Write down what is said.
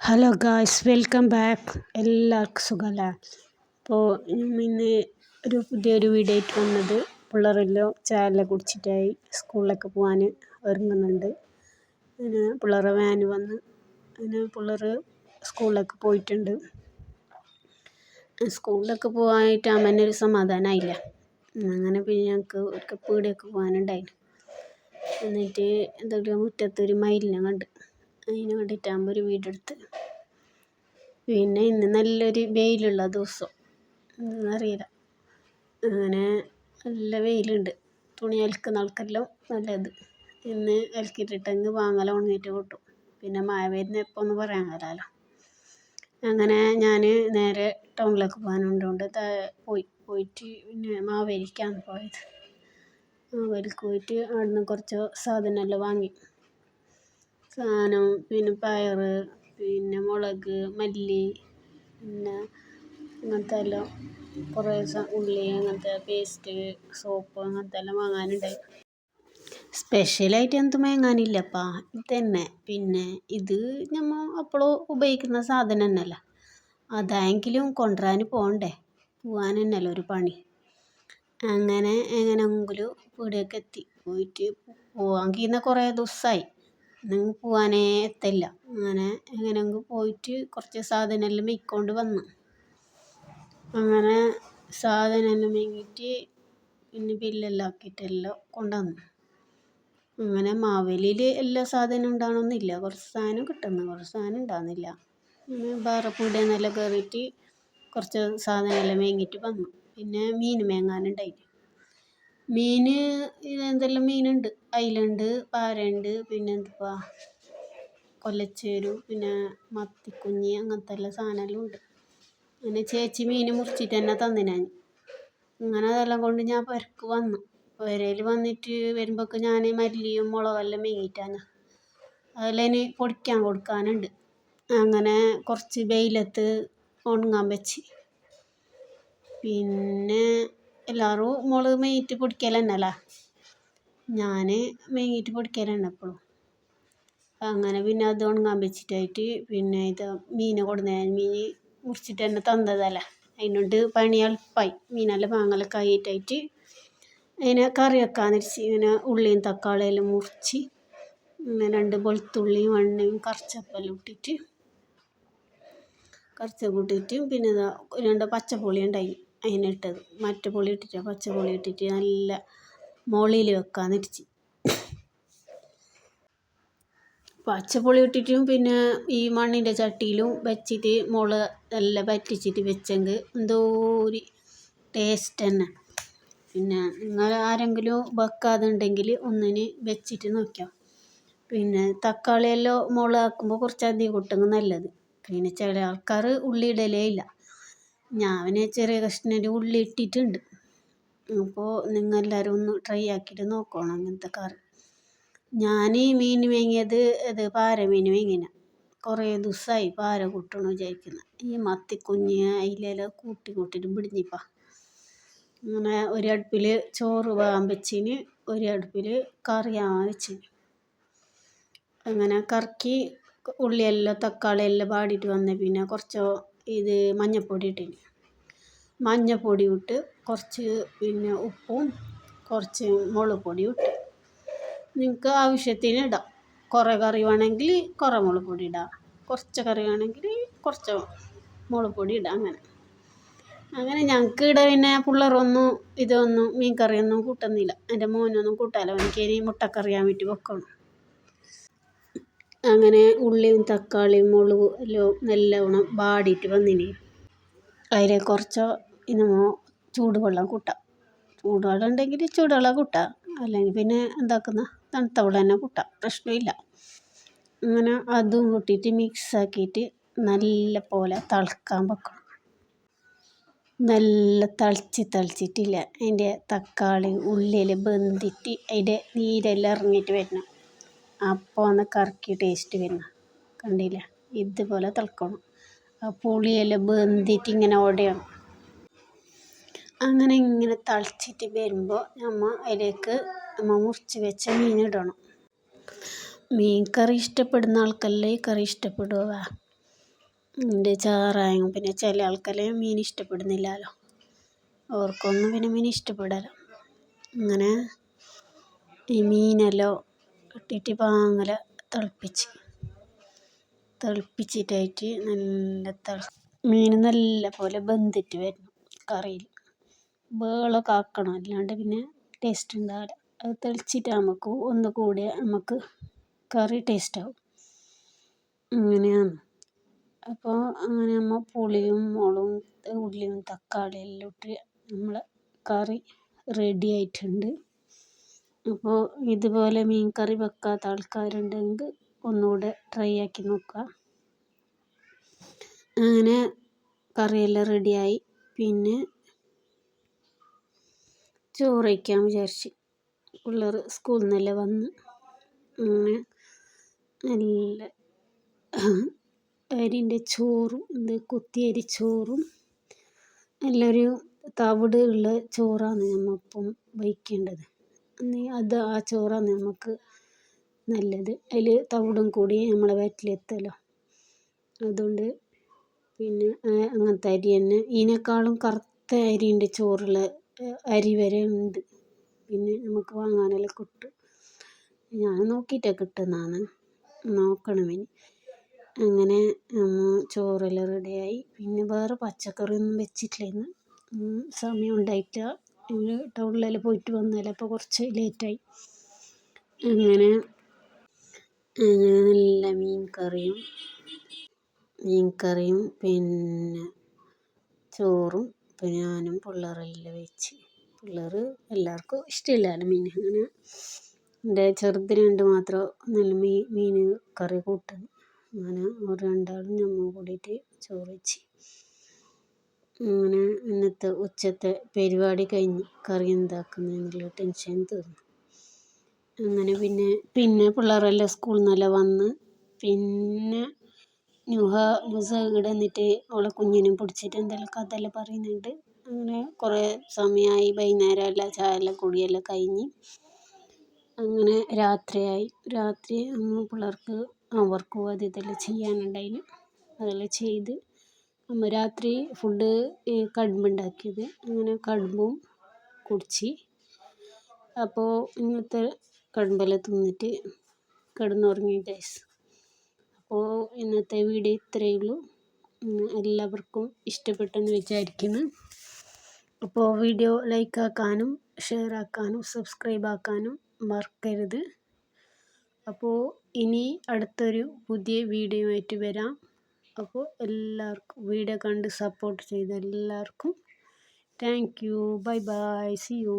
Hello guys welcome back എല്ലാവർക്കും സുഖമല്ലേ? അപ്പോൾ ഇന്ന് ഒരു പുതിയൊരു വീഡിയോ ആയിട്ട് വന്നത് പിള്ളേരെല്ലാം ചായയെല്ലാം കുടിച്ചിട്ടായി സ്കൂളിലൊക്കെ പോകാൻ ഒരുങ്ങുന്നുണ്ട്. പിന്നെ പിള്ളേരെ വാൻ വന്ന് പിന്നെ പിള്ളേർ സ്കൂളിലൊക്കെ പോയിട്ടുണ്ട്. സ്കൂളിലൊക്കെ പോകാനായിട്ട് തന്നെ ഒരു സമാധാനമായില്ല അങ്ങനെ പിന്നെ ഞങ്ങൾക്ക് ഒരു പീടികയ്ക്ക് പോകാനുണ്ടായിരുന്നു എന്നിട്ട് എന്തൊക്കെയോ മുറ്റത്തൊരു മയിലിനെ കണ്ട്. അതിന് വേണ്ടിയിട്ടാകുമ്പോൾ ഒരു വീടെടുത്ത്. പിന്നെ ഇന്ന് നല്ലൊരു വെയിലുള്ള ദിവസം. എന്താണെന്നറിയില്ല അങ്ങനെ നല്ല വെയിലുണ്ട്. തുണി അലക്കുന്ന ആൾക്കെല്ലാം നല്ലത്. ഇന്ന് അലക്കിയിട്ടിട്ടെങ്കിൽ വാങ്ങൽ ഉണങ്ങിയിട്ട് കിട്ടും പിന്നെ മഴ വരുന്ന എപ്പോൾ ഒന്നും പറയാൻ കഴിയില്ലല്ലോ അങ്ങനെ ഞാൻ നേരെ ടൗണിലേക്ക് പോകാനുള്ളതുകൊണ്ട് പോയി. പോയിട്ട് പിന്നെ മാവേലിക്കാണ് പോയത്. മാവേലിക്ക് പോയിട്ട് അവിടുന്ന് കുറച്ച് സാധനമെല്ലാം വാങ്ങി. സാധനം പിന്നെ പയർ പിന്നെ മുളക് മല്ലി പിന്നെ അങ്ങനത്തെ എല്ലാം കുറേ ഉള്ളി അങ്ങനത്തെ പേസ്റ്റ് സോപ്പ് അങ്ങനത്തെ എല്ലാം വാങ്ങാനുണ്ടായി. സ്പെഷ്യലായിട്ട് എന്തും വാങ്ങാനില്ലപ്പാ ഇത് തന്നെ. പിന്നെ ഇത് നമ്മൾ അപ്പോഴും ഉപയോഗിക്കുന്ന സാധനം തന്നെയല്ല. അതായെങ്കിലും കൊണ്ടുവരാൻ പോകണ്ടേ പോകാൻ തന്നെയല്ലോ ഒരു പണി. അങ്ങനെ എങ്ങനെയെങ്കിലും ഇവിടേക്ക് എത്തി പോയിട്ട് പോകാൻ കഴിയുന്ന കുറേ ദിവസമായി നിങ്ങൾ പോവാനേ എത്തില്ല. അങ്ങനെ എങ്ങനെയെങ്കിലും പോയിട്ട് കുറച്ച് സാധനമെല്ലാം മേയ്ക്കൊണ്ട് വന്നു. അങ്ങനെ സാധനമെല്ലാം വാങ്ങിയിട്ട് പിന്നെ ബില്ലെല്ലാം ആക്കിയിട്ടെല്ലാം കൊണ്ടുവന്നു. അങ്ങനെ മാവേലിയിൽ എല്ലാ സാധനവും ഉണ്ടാകണമെന്നില്ല കുറച്ച് സാധനം കിട്ടുന്നു. കുറച്ച് സാധനം ഉണ്ടാകുന്നില്ല നിന്നെല്ലാം കയറിയിട്ട് കുറച്ച് സാധനമെല്ലാം മേങ്ങിയിട്ട് വന്നു. പിന്നെ മീൻ വാങ്ങാനുണ്ടായി മീൻ എന്തെല്ലാം മീനുണ്ട്? അയിലുണ്ട് പാരയുണ്ട് പിന്നെ എന്തുവാ കൊല്ലച്ചേരു പിന്നെ മത്തിക്കുഞ്ഞി അങ്ങനത്തെ എല്ലാ സാധനമെല്ലാം ഉണ്ട്. അങ്ങനെ ചേച്ചി മീൻ മുറിച്ചിട്ട് തന്നെ തന്നിനാൻ അങ്ങനെ അതെല്ലാം കൊണ്ട് ഞാൻ പുരക്ക് വന്നു. പുരയിൽ വന്നിട്ട് വരുമ്പോഴേക്ക് ഞാൻ മല്ലിയും മുളകെല്ലാം മേങ്ങിയിട്ടാണ് അതെല്ലാം ഇനി പൊടിക്കാൻ കൊടുക്കാനുണ്ട്. അങ്ങനെ കുറച്ച് വെയിലത്ത് ഉണങ്ങാൻ വെച്ച്. പിന്നെ എല്ലാവരും മുളക് മെയിറ്റ് പൊടിക്കൽ തന്നെയല്ലേ ഞാൻ മെയിറ്റ് പൊടിക്കൽ തന്നെ എപ്പോഴും അങ്ങനെ പിന്നെ അത് ഉണങ്ങാൻ വെച്ചിട്ടായിട്ട് പിന്നെ ഇത് മീൻ കൊടുന്ന മീൻ മുറിച്ചിട്ട് തന്നെ തന്നതല്ലേ. അതിനോണ്ട് പണി എളുപ്പമായി മീനെല്ലാം വാങ്ങലൊക്കെ ആയിട്ടായിട്ട് അതിനെ കറി വെക്കാന്ന് വെച്ച് ഇങ്ങനെ ഉള്ളിയും തക്കാളിയെല്ലാം മുറിച്ച് ഇങ്ങനെ രണ്ട് വെളുത്തുള്ളിയും എണ്ണയും കറിച്ചപ്പെല്ലാം ഇട്ടിട്ട് കറിച്ചപ്പ് ഇട്ടിട്ട് പിന്നെ രണ്ട് പച്ചപ്പുളി ഉണ്ടായി. അതിനിട്ടത് മറ്റേ പുളി ഇട്ടിട്ട് പച്ച പുളി ഇട്ടിട്ട് നല്ല മുകളിൽ വെക്കാമെന്ന് പച്ച പച്ചപ്പുളി ഇട്ടിട്ടും പിന്നെ ഈ മണ്ണിന്റെ ചട്ടിയിലും വെച്ചിട്ട് മുള നല്ല പറ്റിച്ചിട്ട് വെച്ചെങ്കിൽ എന്തോ ഒരു ടേസ്റ്റ് തന്നെ. പിന്നെ നിങ്ങൾ ആരെങ്കിലും വെക്കാതുണ്ടെങ്കിൽ ഒന്നിന് വെച്ചിട്ട് നോക്കാം പിന്നെ തക്കാളിയെല്ലാം മുളകാക്കുമ്പോൾ കുറച്ച് അധികം ഇട്ടെങ്കിൽ നല്ലത്. പിന്നെ ചില ആൾക്കാർ ഉള്ളി ഇടലേ ഇല്ല. ഞാൻ ചെറിയ കഷ്ണം ഉള്ളി ഇട്ടിട്ടുണ്ട്. അപ്പോൾ നിങ്ങൾ എല്ലാവരും ഒന്ന് ട്രൈ ആക്കിയിട്ട് നോക്കണം അങ്ങനത്തെ കറി. ഞാൻ മീൻ വാങ്ങിയത് ഇത് പാര മീൻ വാങ്ങിന കുറേ ദിവസമായി പാര കൂട്ടണം വിചാരിക്കുന്നു. ഈ മത്തിക്കുഞ്ഞ് അതിലെല്ലാം കൂട്ടി കൂട്ടിയിട്ട് പിടിഞ്ഞിപ്പാ. അങ്ങനെ ഒരു അടുപ്പിൽ ചോറ് വേകാൻ വെച്ചിന് ഒരു അടുപ്പിൽ കറിയാൻ വെച്ചിന്. അങ്ങനെ കറക്കി ഉള്ളിയെല്ലാം തക്കാളിയെല്ലാം പാടിയിട്ട് വന്ന. പിന്നെ കുറച്ച് ഇത് മഞ്ഞൾപ്പൊടി ഇട്ടിന്. മഞ്ഞൾപ്പൊടി ഇട്ട് കുറച്ച് പിന്നെ ഉപ്പും കുറച്ച് മുളക് പൊടിയും ഇട്ട്. നിങ്ങൾക്ക് ആവശ്യത്തിന് ഇടാം. കുറേ കറി വേണമെങ്കിൽ കുറേ മുളക് പൊടി ഇടാം. കുറച്ച് കറി വേണമെങ്കിൽ കുറച്ച് മുളക് പൊടി ഇടാം അങ്ങനെ. അങ്ങനെ ഞങ്ങൾക്ക് ഇവിടെ പിന്നെ പിള്ളേരൊന്നും ഇതൊന്നും മീൻ കറിയൊന്നും കൂട്ടുന്നില്ല. എന്റെ മോനൊന്നും കൂട്ടാല്ല എനിക്ക് ഇനി മുട്ടക്കറിയാൻ വേണ്ടി വെക്കണം. അങ്ങനെ ഉള്ളിയും തക്കാളിയും മുളകും എല്ലാം നല്ലവണ്ണം വാടിയിട്ട് വന്നിനി. അതിൽ കുറച്ച് ഇനമോ ചൂടുവെള്ളം കൂട്ടാം. ചൂടുവെള്ളം ഉണ്ടെങ്കിൽ ചൂടുവെള്ളം കൂട്ടാം. അല്ലെങ്കിൽ പിന്നെ എന്താക്കുന്ന? തണുത്ത വെള്ളം തന്നെ കൂട്ടാം. പ്രശ്നമില്ല. അങ്ങനെ അതും കൂട്ടിയിട്ട് മിക്സ് ആക്കിയിട്ട് നല്ല പോലെ തിളക്കാൻ വെക്കണം നല്ല തിളച്ച് തിളച്ചിട്ടില്ല. അതിന്റെ തക്കാളി ഉള്ളിയെല്ലാം വെന്തിട്ട് അതിന്റെ നീരെല്ലാം ഇറങ്ങിയിട്ട് വരണം. അപ്പോൾ ആണ് കറിക്ക് ടേസ്റ്റ് വരുന്നത് കണ്ടില്ലേ? ഇതുപോലെ തിളക്കണം. ആ പുളിയെല്ലാം വെന്തിട്ട് ഇങ്ങനെ ഓടയാണ്. അങ്ങനെ ഇങ്ങനെ തിളച്ചിട്ട് വരുമ്പോൾ നമ്മൾ അതിലേക്ക് നമ്മൾ മുറിച്ച് വെച്ച മീൻ ഇടണം. മീൻ കറി ഇഷ്ടപ്പെടുന്ന ആൾക്കല്ലേ ഈ കറി ഇഷ്ടപ്പെടുക എന്റെ ചാറായും പിന്നെ ചില ആൾക്കല്ലേ മീൻ ഇഷ്ടപ്പെടുന്നില്ലല്ലോ. അവർക്കൊന്നും പിന്നെ മീൻ ഇഷ്ടപ്പെടില്ല അങ്ങനെ ഈ മീനെല്ലാം ഇട്ടിട്ട് പാങ്ങല തിളപ്പിച്ച്. തിളപ്പിച്ചിട്ടായിട്ട് നല്ല തിള മീൻ നല്ല പോലെ വെന്തിട്ട് വരണം കറിയിൽ. വേളൊക്കെ ആക്കണം അല്ലാണ്ട് പിന്നെ ടേസ്റ്റ് ഉണ്ടാവില്ല. അത് തെളിച്ചിട്ട് നമുക്ക് ഒന്നുകൂടി നമുക്ക് കറി ടേസ്റ്റാവും അങ്ങനെയാണ്. അപ്പോൾ അങ്ങനെ നമ്മൾ പുളിയും മുളകും ഉള്ളിയും തക്കാളിയും എല്ലാം ഇട്ട് നമ്മൾ കറി റെഡി ആയിട്ടുണ്ട്. അപ്പോൾ ഇതുപോലെ മീൻ കറി വെക്കാത്ത ആൾക്കാരുണ്ടെങ്കിൽ ഒന്നുകൂടെ ട്രൈ ആക്കി നോക്കുക അങ്ങനെ കറിയെല്ലാം റെഡിയായി പിന്നെ ചോറ് വയ്ക്കാൻ വിചാരിച്ച് പിള്ളേർ സ്കൂളിൽ നിന്നെല്ലാം വന്ന് അങ്ങനെ നല്ല അരിന്റെ ചോറും ഇത് കുത്തിയരി ചോറും നല്ലൊരു തവിട് ഉള്ള ചോറാണ് നമ്മളിപ്പം വയ്ക്കേണ്ടത്. അത് ആ ചോറാണ് നമുക്ക് നല്ലത്. അതിൽ തവിടും കൂടി നമ്മളെ വയറ്റിലെത്തുമല്ലോ അതുകൊണ്ട് പിന്നെ അങ്ങനത്തെ അരി തന്നെ. ഇതിനേക്കാളും കറുത്ത അരിയുണ്ട് ചോറുള്ള അരി വരെ ഉണ്ട്. പിന്നെ നമുക്ക് വാങ്ങാനെല്ലാം കിട്ടും. ഞാൻ നോക്കിയിട്ടാണ് കിട്ടുന്നതാണ് നോക്കണം ഇനി. അങ്ങനെ ചോറെല്ലാം റെഡിയായി പിന്നെ വേറെ പച്ചക്കറിയൊന്നും വെച്ചിട്ടില്ല ഇന്ന്. സമയം ഉണ്ടായിട്ടില്ല ടൗണിലെല്ലാം പോയിട്ട് വന്നതല്ലേ അപ്പോൾ കുറച്ച് ലേറ്റായി. അങ്ങനെ നല്ല മീൻ കറിയും മീൻ കറിയും പിന്നെ ചോറും പിന്നെ ഞാനും പിള്ളേരെല്ലാം വെച്ച്. പിള്ളേർ എല്ലാവർക്കും ഇഷ്ടമില്ലല്ലോ മീൻ. അങ്ങനെ എന്റെ ചെറുതിന് വേണ്ടി മാത്രം നല്ല മീൻ മീൻ കറി കൂട്ടുന്നു അങ്ങനെ ഒരു രണ്ടാളും ഞമ്മ കൂടിയിട്ട് ചോറ് വെച്ച്. അങ്ങനെ ഇന്നത്തെ ഉച്ചത്തെ പരിപാടി കഴിഞ്ഞ് കറി എന്താക്കുന്നതിനുള്ള ടെൻഷൻ തീർന്നു. അങ്ങനെ പിന്നെ പിന്നെ പിള്ളേരെല്ലാം സ്കൂളിൽ നിന്നെല്ലാം വന്ന് പിന്നെ നുഹ ഇവിടെ നിന്നിട്ട് അവളെ കുഞ്ഞിനെ പിടിച്ചിട്ട് എന്തെല്ലാം കഥയെല്ലാം പറയുന്നുണ്ട്. അങ്ങനെ കുറേ സമയമായി വൈകുന്നേരം എല്ലാം ചായ എല്ലാം കുടിയെല്ലാം കഴിഞ്ഞ് അങ്ങനെ രാത്രിയായി. രാത്രി പിള്ളേർക്ക് വർക്ക് പോകാതെ ഇതെല്ലാം ചെയ്യാനുണ്ടായിന്. അതെല്ലാം ചെയ്ത് രാത്രി ഫുഡ് കടുമ്പുണ്ടാക്കിയത്. അങ്ങനെ കടുമ്പും കുടിച്ച്. അപ്പോൾ ഇന്നത്തെ കടുമ്പെല്ലാം തിന്നിട്ട് കിടന്നുറങ്ങി ഗൈസ് അപ്പോൾ ഇന്നത്തെ വീഡിയോ ഇത്രയേ ഉള്ളൂ. എല്ലാവർക്കും ഇഷ്ടപ്പെട്ടെന്ന് വിചാരിക്കുന്നു. അപ്പോൾ വീഡിയോ ലൈക്ക് ആക്കാനും ഷെയർ ആക്കാനും സബ്സ്ക്രൈബ് ആക്കാനും മറക്കരുത്. അപ്പോൾ ഇനി അടുത്തൊരു പുതിയ വീഡിയോ ആയിട്ട് വരാം. അപ്പോൾ എല്ലാവർക്കും വീഡിയോ കണ്ട് സപ്പോർട്ട് ചെയ്ത എല്ലാവർക്കും thank you bye bye see you